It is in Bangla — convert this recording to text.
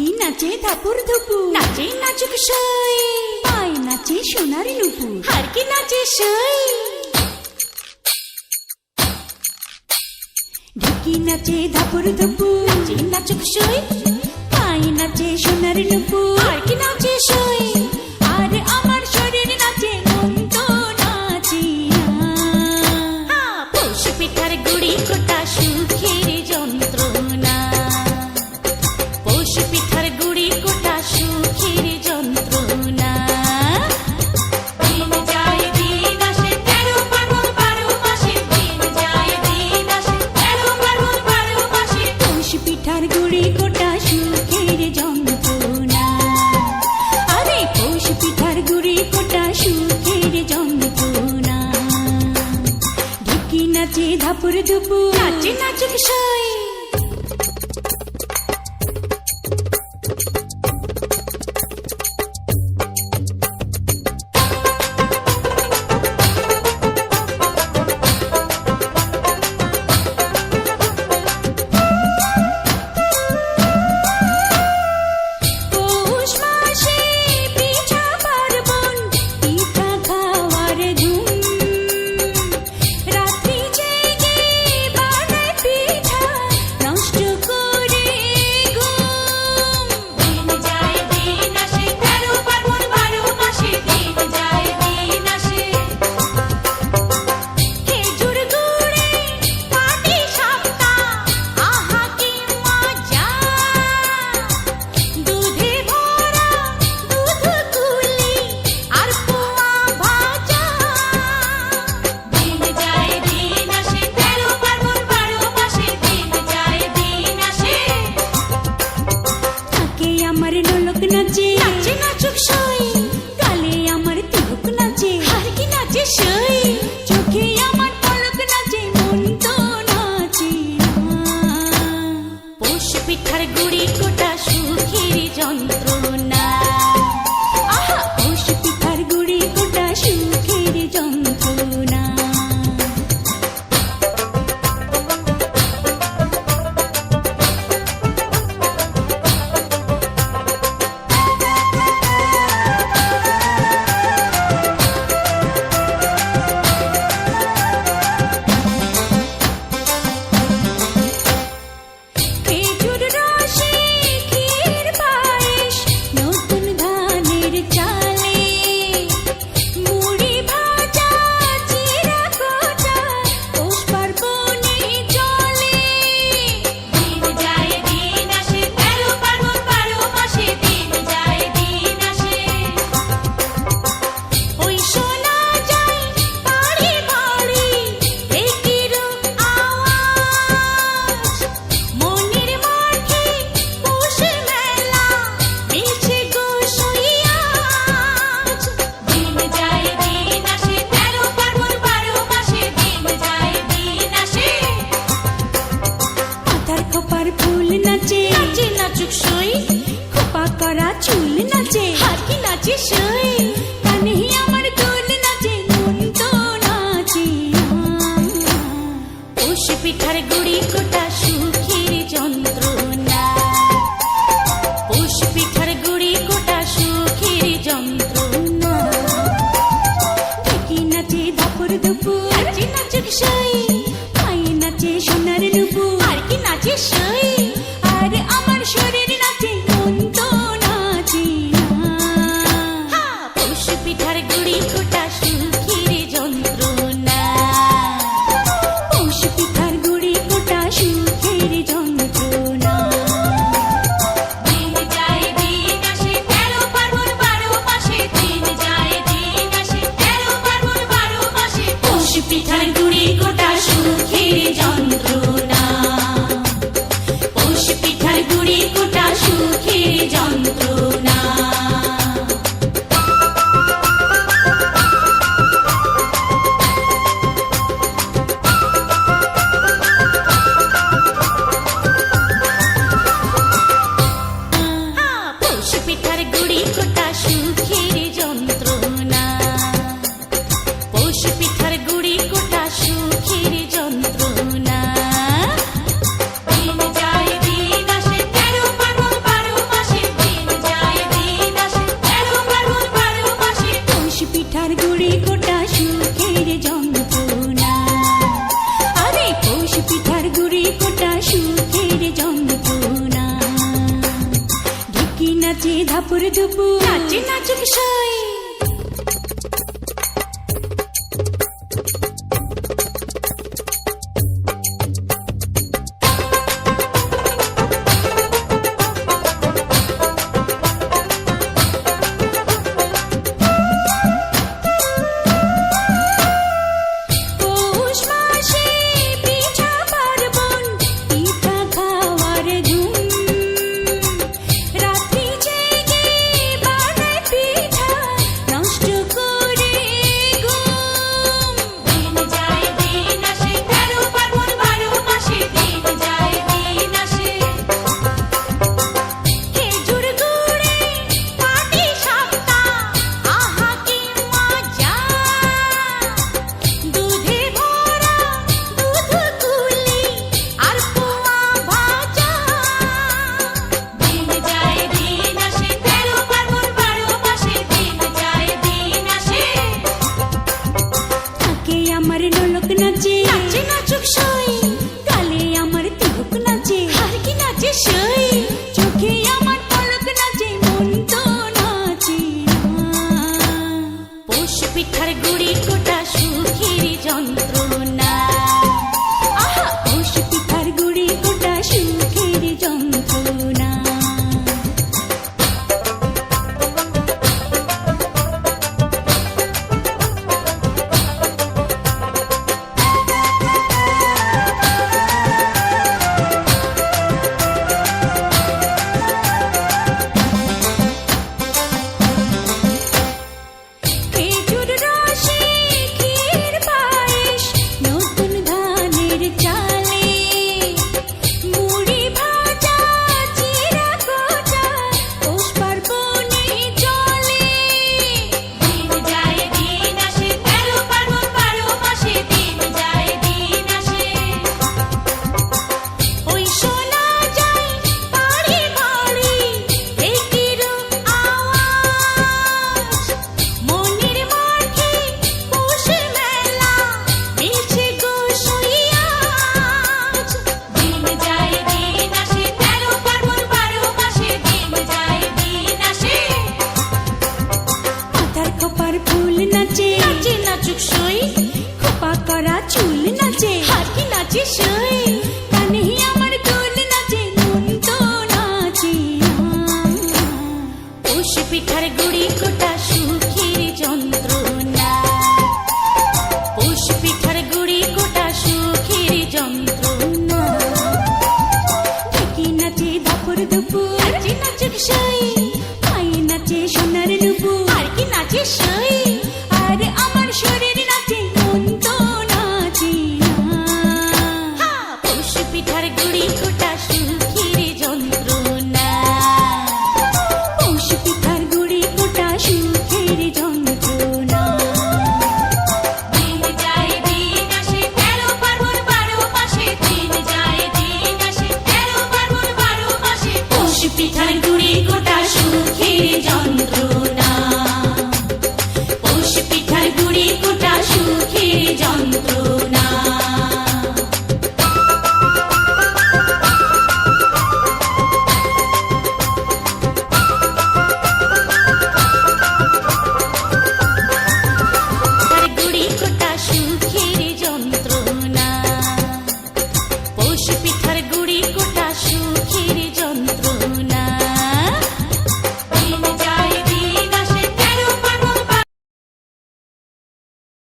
পাখি নাচে ধাপুর ধুপু। নাচে নাচুক সই। পায় নাচে সোনার নুপু। হারকি নাচে সই। ঢিকি নাচে ধাপুর ধুপু। নাচে নাচুক সই। পায় নাচে সোনার নুপু। হারকি নাচে সই। ফুল নাচে। নাচে নাচুক সই। খোপা করা চুল নাচে। হাতি নাচে সই। ধাপুর ধুপু নাচে নাচুক সয় চুল নাচে কি নাচে সই